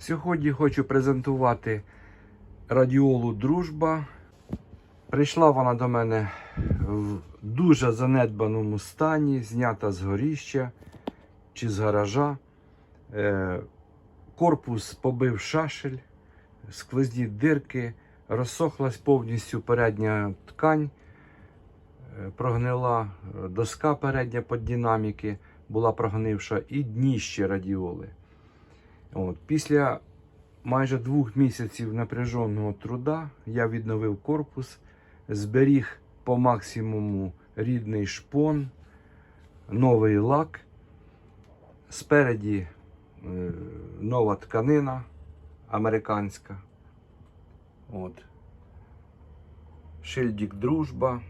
Сьогодні хочу презентувати радіолу Дружба. Прийшла вона до мене в дуже занедбаному стані, знята з горіща чи з гаража. Е, Корпус побив шашель, сквозні дирки, розсохлась повністю передня ткань, е, прогнила доска передня під динаміки, була прогнивша, і дніще радіоли. От, після майже двох місяців напряженого труда я відновив корпус, зберіг по максимуму рідний шпон, новий лак. Спереді е, нова тканина американська. От. Шильдик дружба.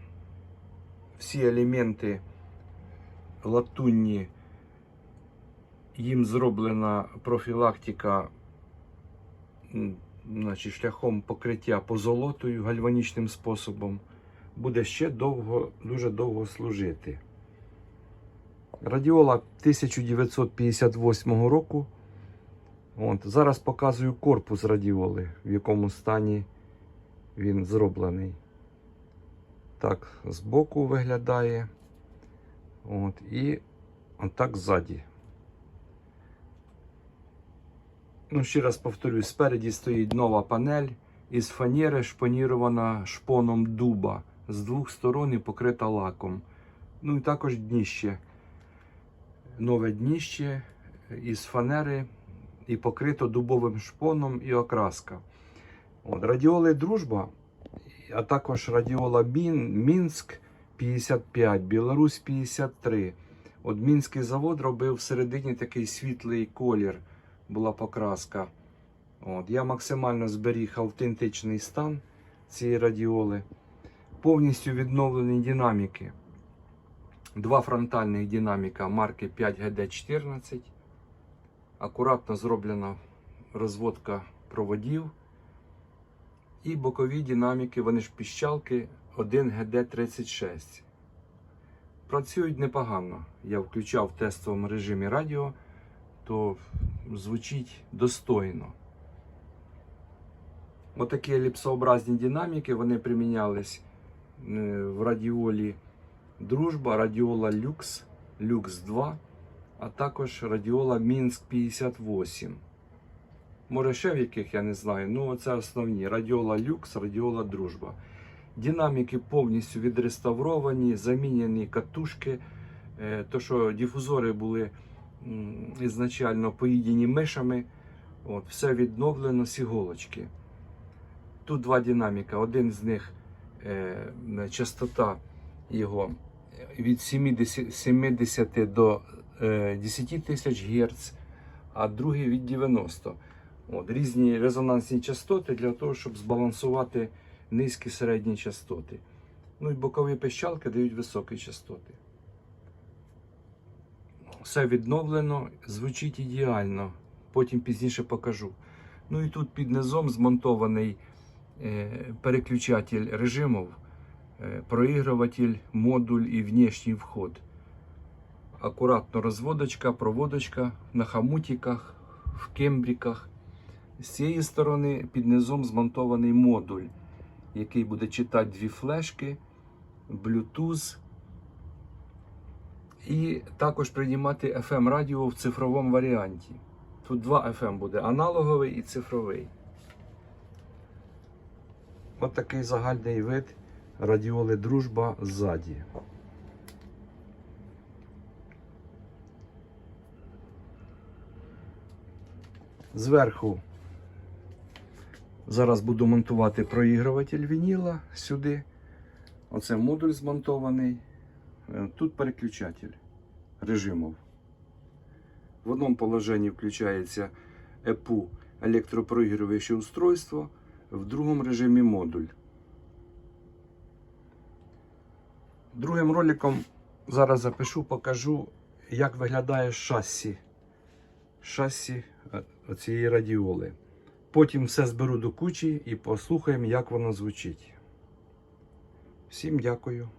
Всі елементи латунні. Їм зроблена профілактика значить, шляхом покриття позолотою гальванічним способом. Буде ще довго, дуже довго служити. Радіола 1958 року. От, зараз показую корпус радіоли, в якому стані він зроблений. Так, збоку виглядає. От, і отак ззаді. Ну, ще раз повторюю, спереді стоїть нова панель із фанери, шпанірована шпоном дуба з двох сторон і покрита лаком. Ну і також дніще. Нове дніще із фанери і покрито дубовим шпоном і окраска. От, радіоли Дружба, а також радіола Мін, Мінськ 55, Білорусь 53. От Мінський завод робив всередині такий світлий колір, була покраска. От, я максимально зберіг автентичний стан цієї радіоли. Повністю відновлені динаміки. Два фронтальних динаміка марки 5GD14. Акуратно зроблена розводка проводів. І бокові динаміки, вони ж піщалки 1GD36. Працюють непогано. Я включав в тестовому режимі радіо, то звучить достойно. Отакі еліпсообразні динаміки вони примінялись е, в радіолі Дружба, радіола Люкс, Люкс 2, а також радіола Мінськ 58. Може ще в яких я не знаю. Ну, це основні. Радіола Люкс, радіола Дружба. Динаміки повністю відреставровані, замінені катушки. Е, То, що дифузори були ізначально поїдені мишами. От, все відновлено з іголочки. Тут два динаміка. Один з них е, частота його від 70, 70 до е, 10 тисяч Гц, а другий від 90. От, різні резонансні частоти для того, щоб збалансувати низькі середні частоти. Ну і бокові пищалки дають високі частоти. Все відновлено, звучить ідеально. Потім пізніше покажу. Ну і тут під низом змонтований е, переключатель режимів, е, проігруватель, модуль і внешній вход. Акуратно розводочка, проводочка на хамутиках, в кембріках. З цієї сторони під низом змонтований модуль, який буде читати дві флешки, Bluetooth. І також приймати FM радіо в цифровому варіанті. Тут два FM буде аналоговий і цифровий. Ось такий загальний вид радіоли Дружба ззаді. Зверху зараз буду монтувати проігруватель вініла сюди. Оце модуль змонтований. Е, Тут переключатель режимів. В одному положенні включається EPU електропроігрююче устройство, в другому режимі модуль. Другим роликом зараз запишу, покажу, як виглядає шасі. Шасі е, цієї радіоли. Потім все зберу до кучі і послухаємо, як воно звучить. Всім дякую.